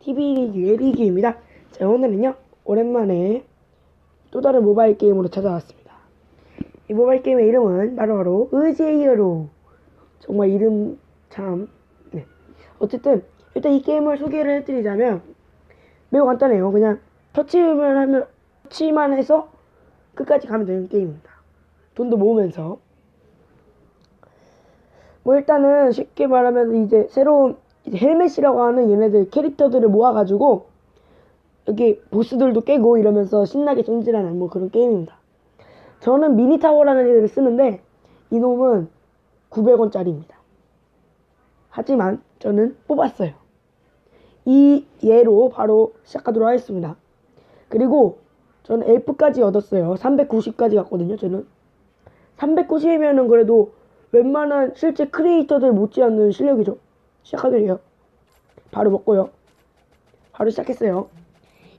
TV 예리기입니다. 자, 오늘은요, 오랜만에 또 다른 모바일 게임으로 찾아왔습니다. 이 모바일 게임의 이름은 바로 바로 의제이어로. 정말 이름 참, 네. 어쨌든, 일단 이 게임을 소개를 해드리자면, 매우 간단해요. 그냥 터치만 하면, 터치만 해서 끝까지 가면 되는 게임입니다. 돈도 모으면서. 뭐 일단은 쉽게 말하면 이제 새로운 헬멧이라고 하는 얘네들 캐릭터들을 모아가지고 여기 보스들도 깨고 이러면서 신나게 전진하는 뭐 그런 게임입니다. 저는 미니타워라는 애를 쓰는데 이놈은 900원짜리입니다. 하지만 저는 뽑았어요. 이 얘로 바로 시작하도록 하겠습니다. 그리고 저는 엘프까지 얻었어요. 390까지 갔거든요. 저는 390이면은 그래도 웬만한 실제 크리에이터들 못지않는 실력이죠. 시작하도록 해요. 바로 먹고요. 바로 시작했어요.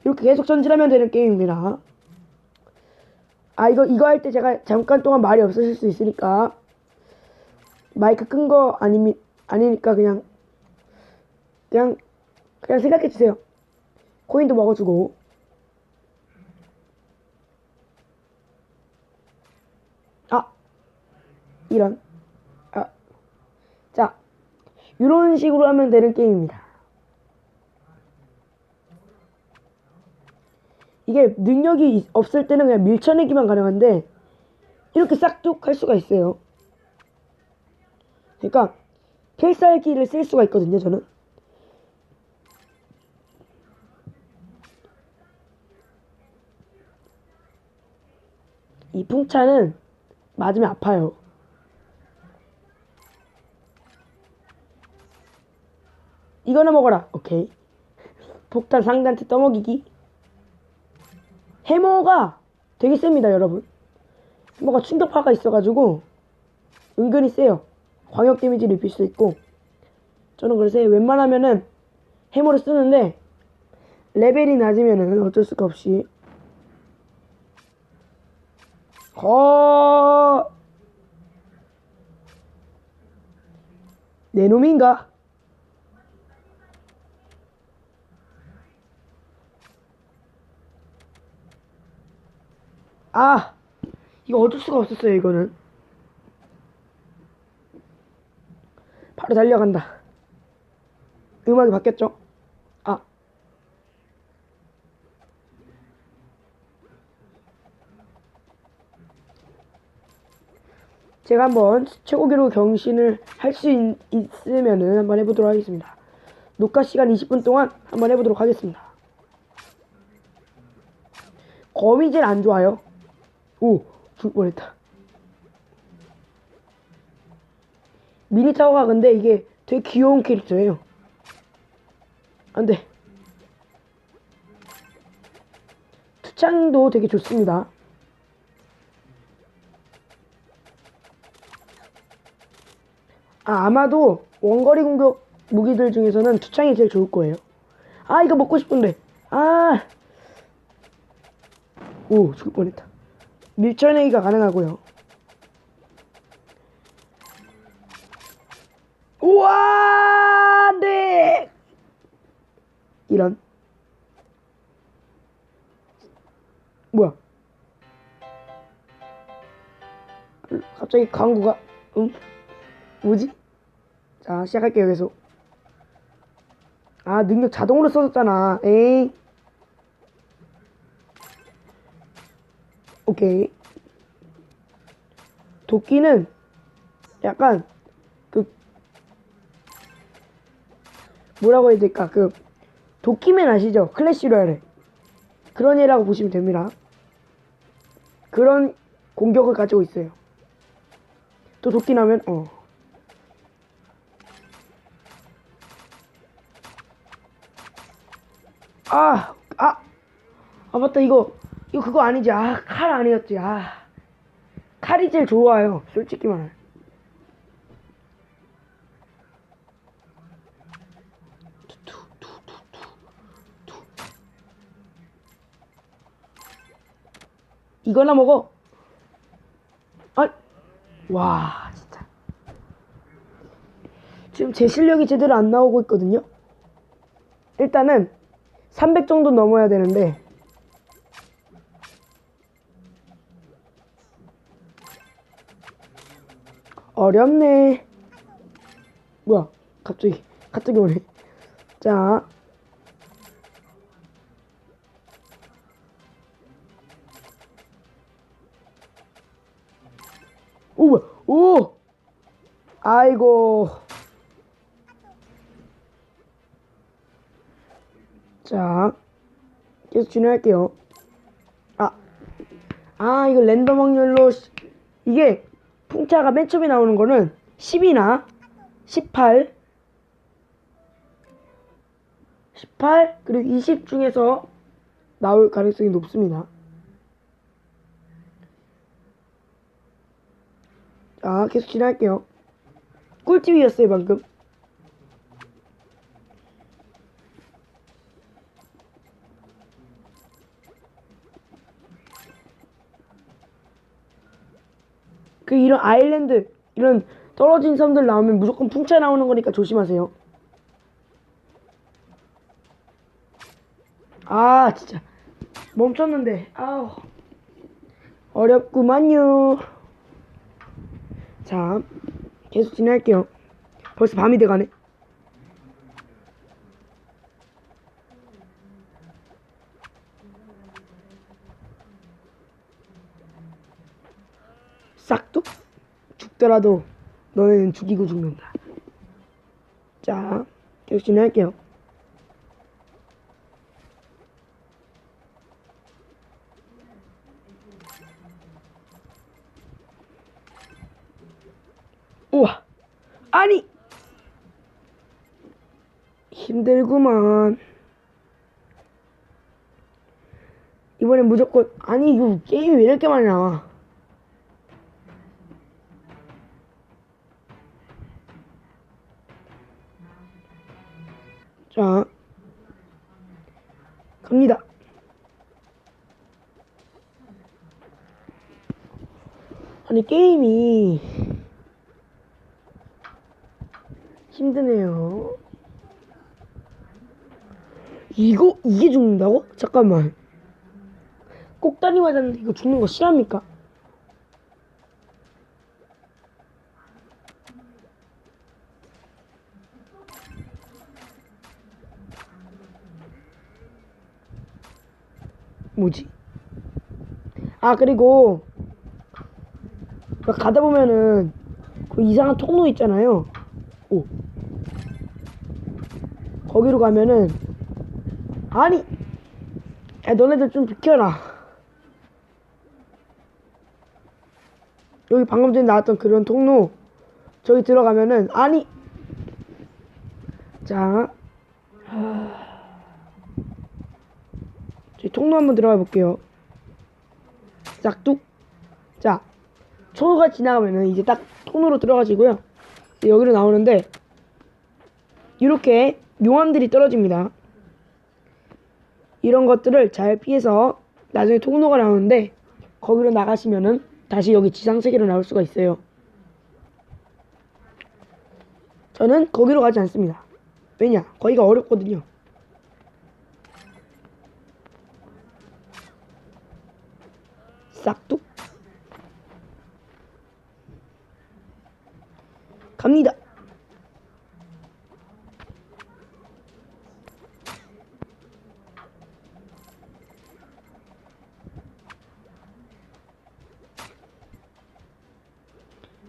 이렇게 계속 전진하면 되는 게임입니다. 아 이거 이거 할 때 제가 잠깐 동안 말이 없으실 수 있으니까 마이크 끈 거 아니 아니니까 그냥 그냥 그냥 생각해 주세요. 코인도 먹어주고 아 이런 이런 식으로 하면 되는 게임입니다. 이게 능력이 있- 없을 때는 그냥 밀쳐내기만 가능한데 이렇게 싹둑 할 수가 있어요. 그러니까 필살기를 쓸 수가 있거든요. 저는 이 풍차는 맞으면 아파요. 이거나 먹어라. 오케이. 폭탄 상대한테 떠먹이기. 해머가 되게 셉니다, 여러분. 해머가 충격파가 있어가지고 은근히 세요. 광역 데미지를 입힐 수 있고. 저는 그래서 웬만하면은 해머를 쓰는데 레벨이 낮으면은 어쩔 수가 없이 어... 내 놈인가? 아! 이거 어쩔 수가 없었어요, 이거는. 바로 달려간다. 음악이 바뀌었죠? 아. 제가 한번 최고 기록 경신을 할 수 있으면은 한번 해보도록 하겠습니다. 녹화 시간 20분 동안 한번 해보도록 하겠습니다. 거미질 안 좋아요. 오, 죽을 뻔했다. 미니 타워가 근데 이게 되게 귀여운 캐릭터예요. 안 돼. 투창도 되게 좋습니다. 아, 아마도 원거리 공격 무기들 중에서는 투창이 제일 좋을 거예요. 아, 이거 먹고 싶은데. 아. 오, 죽을 뻔했다. 밀쳐내기가 가능하고요. 우와, 안 돼! 이런. 뭐야? 갑자기 광고가, 응? 뭐지? 자, 시작할게요, 계속. 아, 능력 자동으로 써졌잖아. 에이. 오케이. 도끼는 약간 그 뭐라고 해야 될까? 그 도끼맨 아시죠? 클래시 로얄의 그런 애라고 보시면 됩니다. 그런 공격을 가지고 있어요. 또 도끼 나면 어. 아, 아, 아 맞다 이거 이거 그거 아니지? 아 칼 아니었지? 아 칼이 제일 좋아요. 솔직히 말해. 이거나 먹어. 아, 와 진짜. 지금 제 실력이 제대로 안 나오고 있거든요. 일단은 300 정도 넘어야 되는데 어렵네. 뭐야? 갑자기 갑자기 오네. 자. 오 뭐야? 오! 아이고. 자, 계속 진행할게요. 아, 아, 이거 랜덤 확률로, 시- 이게, 풍차가 맨 처음에 나오는 거는 10이나 18, 18, 그리고 20 중에서 나올 가능성이 높습니다. 자, 계속 진행할게요. 꿀팁이었어요, 방금. 그 이런 아일랜드 이런 떨어진 섬들 나오면 무조건 풍차 나오는 거니까 조심하세요. 아 진짜 멈췄는데 아우 어렵구만요. 자 계속 진행할게요. 벌써 밤이 돼가네. 죽더라도 너네는 죽이고 죽는다. 자, 계속 진행할게요. 우와, 아니 힘들구만. 이번엔 무조건 아니 이거 게임이 왜 이렇게 많이 나와? 아니, 게임이 힘드네요. 이거, 이게 죽는다고? 잠깐만. 꼭다리 맞았는데 이거 죽는 거 실합니까? 뭐지? 아 그리고 막 가다 보면은 그 이상한 통로 있잖아요. 오 거기로 가면은 아니 야 너네들 좀 비켜라. 여기 방금 전에 나왔던 그런 통로 저기 들어가면은 아니 자 저희 통로 한번 들어가 볼게요. 짝뚝. 자, 초가 지나가면은 이제 딱 통로로 들어가지고요. 여기로 나오는데 이렇게 용암들이 떨어집니다. 이런 것들을 잘 피해서 나중에 통로가 나오는데 거기로 나가시면은 다시 여기 지상세계로 나올 수가 있어요. 저는 거기로 가지 않습니다. 왜냐? 거기가 어렵거든요. 싹둑 갑니다.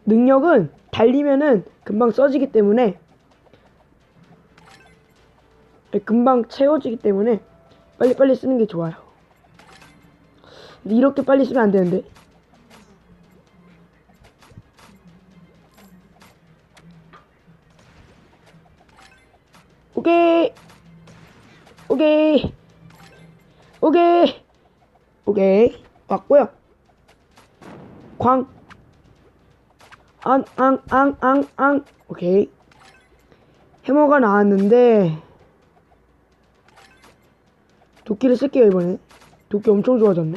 능력은 달리면은 금방 써지기 때문에 금방 채워지기 때문에 빨리빨리 쓰는 게 좋아요. 이렇게 빨리 쓰면 안 되는데. 오케이. 오케이. 오케이. 오케이. 왔고요. 광. 앙, 앙, 앙, 앙, 앙. 오케이. 해머가 나왔는데, 도끼를 쓸게요, 이번에. 도끼 엄청 좋아졌네.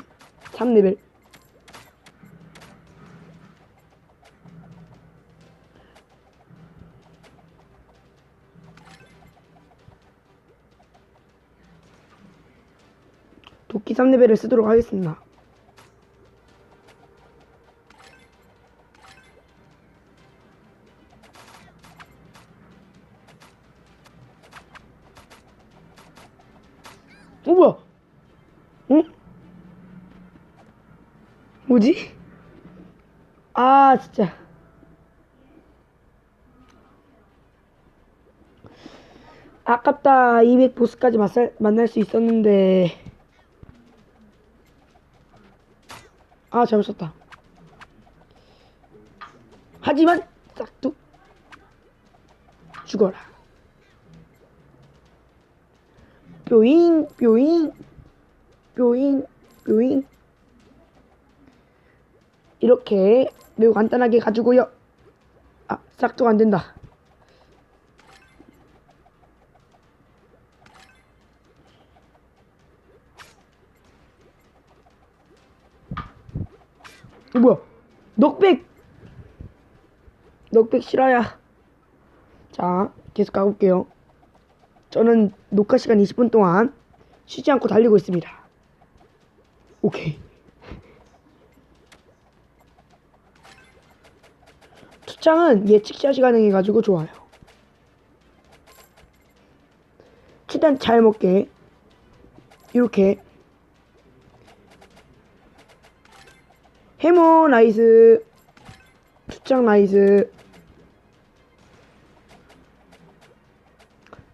3레벨. 3레벨을 쓰도록 하겠습니다. 어, 뭐야? 응? 뭐지? 아, 진짜. 아깝다. 200 보스까지 만날, 만날 수 있었는데. 아, 잘못 썼다. 하지만, 싹둑. 죽어라. 뾰잉, 뾰잉, 뾰잉, 뾰잉. 이렇게 매우 간단하게 가지고요. 아, 싹둑 안 된다. 이 뭐야? 넉백! 넉백 실화야. 자, 계속 가볼게요. 저는 녹화 시간 20분 동안 쉬지 않고 달리고 있습니다. 오케이. 투창은 예측 샷이 가능해가지고 좋아요. 최대한 잘 먹게 이렇게 해머 나이스 투창 나이스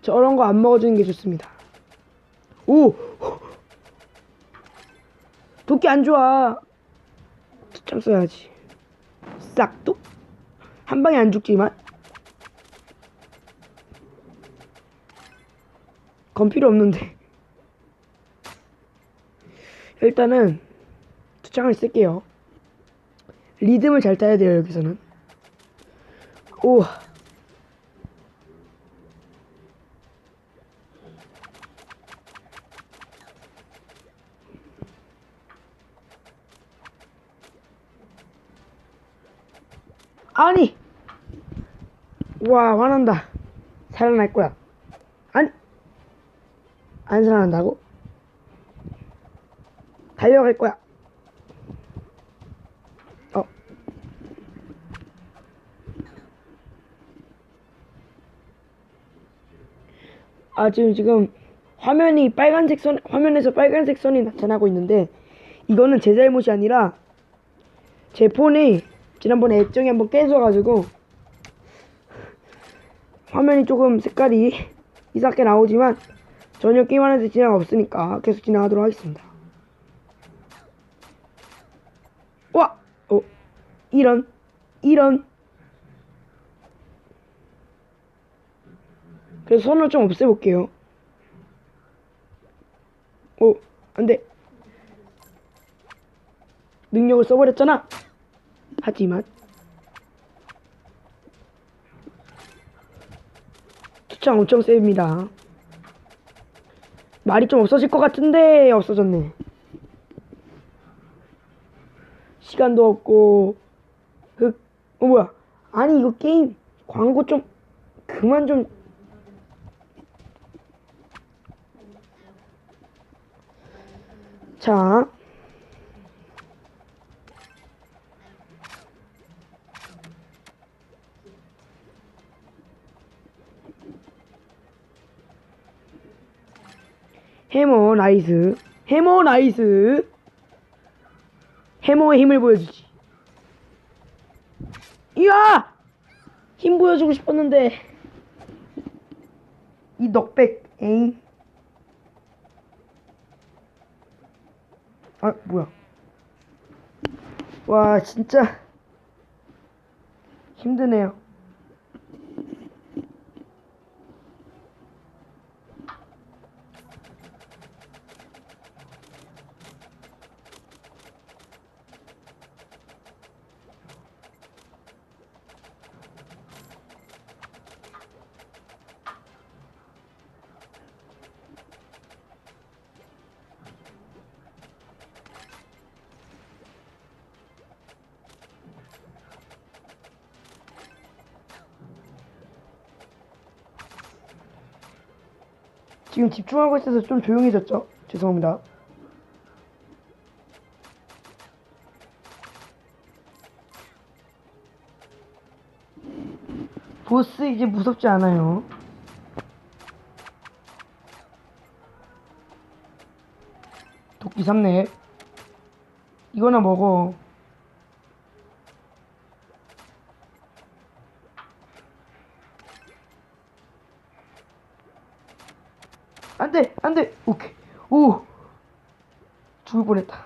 저런 거 안 먹어주는 게 좋습니다. 오! 도끼 안 좋아. 투창 써야지. 싹둑? 한 방에 안 죽지만. 건 필요 없는데. 일단은 투창을 쓸게요. 리듬을 잘 타야 돼요, 여기서는. 오. 아니! 와, 화난다. 살아날 거야. 아니! 안 살아난다고? 달려갈 거야. 아, 지금, 지금, 화면이 빨간색 선, 화면에서 빨간색 선이 나타나고 있는데, 이거는 제 잘못이 아니라, 제 폰이 지난번에 액정이 한번 깨져가지고, 화면이 조금 색깔이 이상하게 나오지만, 전혀 게임하는데 지장 없으니까 계속 진행하도록 하겠습니다. 와! 어, 이런, 이런. 그래서 선을 좀 없애볼게요. 오, 안 돼. 능력을 써버렸잖아. 하지만, 투창 엄청 셉니다. 말이 좀 없어질 것 같은데, 없어졌네. 시간도 없고 흑, 어 뭐야 아니 이거 게임 광고 좀 그만 좀 자, 해머 나이스, 해머 나이스. 해머의 힘을 보여주지. 이야! 힘 보여주고 싶었는데. 이 넉백, 에잉. 아, 뭐야. 와, 진짜. 힘드네요. 지금 집중하고 있어서 좀 조용해졌죠? 죄송합니다. 보스 이제 무섭지 않아요. 도끼 삼네. 이거나 먹어. 죽을 뻔했다.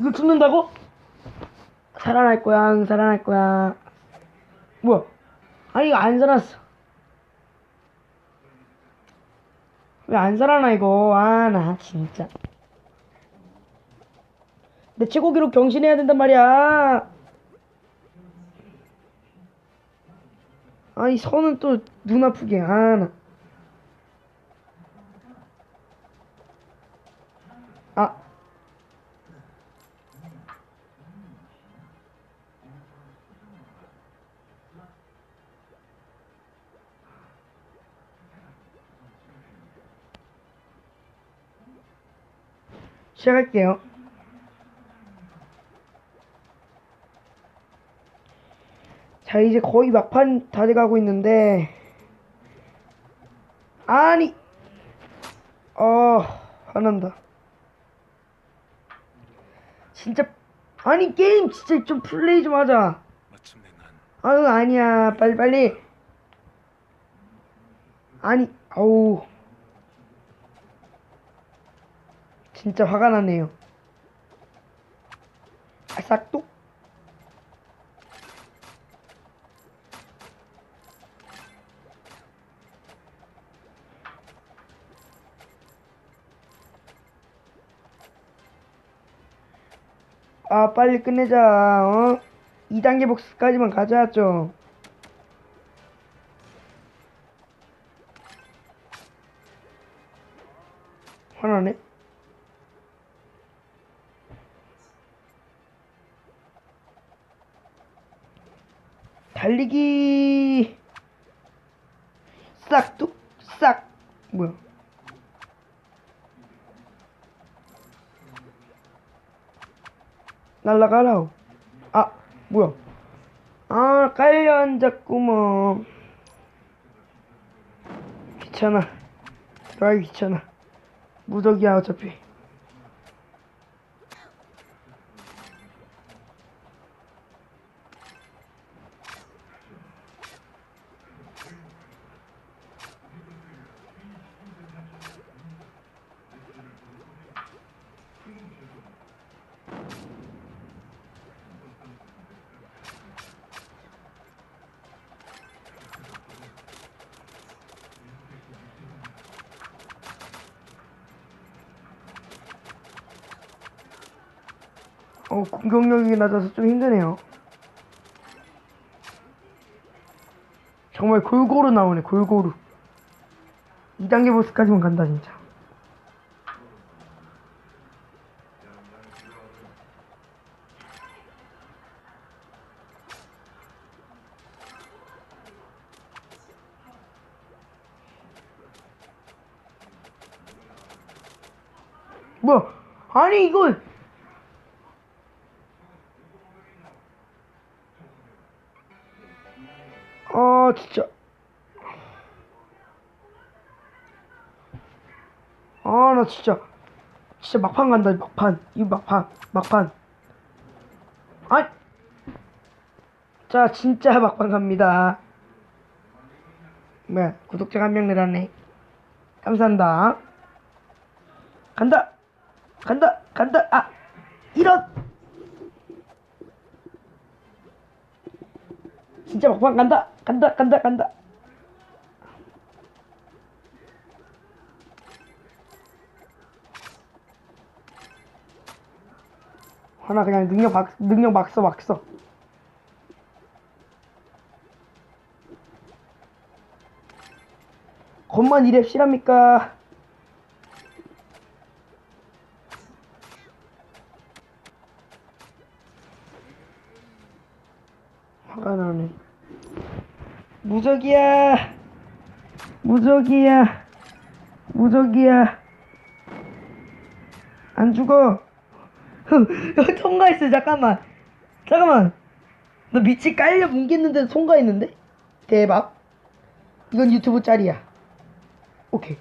이거 죽는다고? 살아날 거야, 살아날 거야. 뭐야? 아니, 이거 안 살았어. 왜 안 살아나, 이거? 아, 나 진짜. 내 최고 기록 경신해야 된단 말이야. 아니, 선은 또 눈 아프게. 아, 나. 아. 시작할게요. 자, 이제 거의 막판 다 돼가고 있는데, 아니, 어, 화난다. 진짜, 아니, 게임 진짜 좀 플레이 좀 하자. 아유, 아니야. 빨리, 빨리. 아니, 아우. 진짜 화가 나네요. 아, 싹둑? 아, 빨리 끝내자, 어? 2단계 복수까지만 가자, 좀. 날라가라 아 뭐야? 아 깔려 앉았구먼. 귀찮아. 들어가기 귀찮아. 무적이야 어차피 어 공격력이 낮아서 좀 힘드네요. 정말 골고루 나오네 골고루. 2단계 보스까지만 간다 진짜 아 진짜. 아 나 진짜. 진짜 막판 간다 막판. 이 막판 막판. 아 자 진짜 막판 갑니다. 뭐야 구독자 한 명 늘었네. 감사합니다. 간다! 간다! 간다! 아 이런 진짜 막판 간다. 간다 간다 간다. 하나 그냥 능력 막 능력 막써 막써 겉만 이랩 실합니까 무적이야. 무적이야. 무적이야. 안 죽어. 통과했어. 잠깐만. 잠깐만. 너 밑이 깔려 뭉갰는데 통과했는데? 대박. 이건 유튜브 짤이야. 오케이.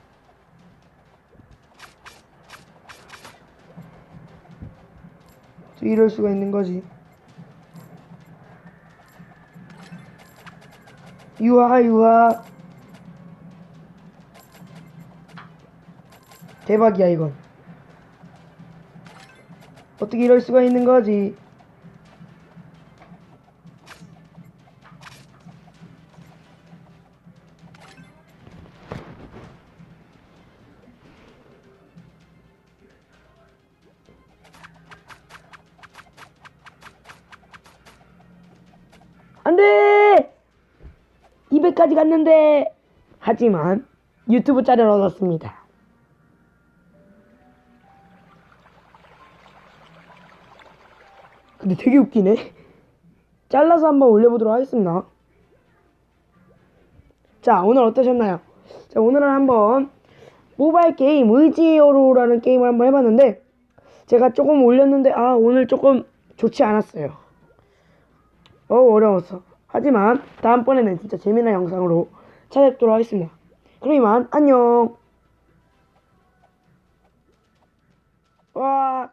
또 이럴 수가 있는 거지 유하 유하 대박이야 이건. 어떻게 이럴 수가 있는 거지 200까지 갔는데. 하지만 유튜브 짤을 얻었습니다. 근데 되게 웃기네. 잘라서 한번 올려보도록 하겠습니다. 자 오늘 어떠셨나요? 자 오늘은 한번 모바일 게임 의지어로라는 게임을 한번 해봤는데 제가 조금 올렸는데 아 오늘 조금 좋지 않았어요. 어 어려웠어 하지만 다음번에는 진짜 재미난 영상으로 찾아뵙도록 하겠습니다. 그럼 이만 안녕. 와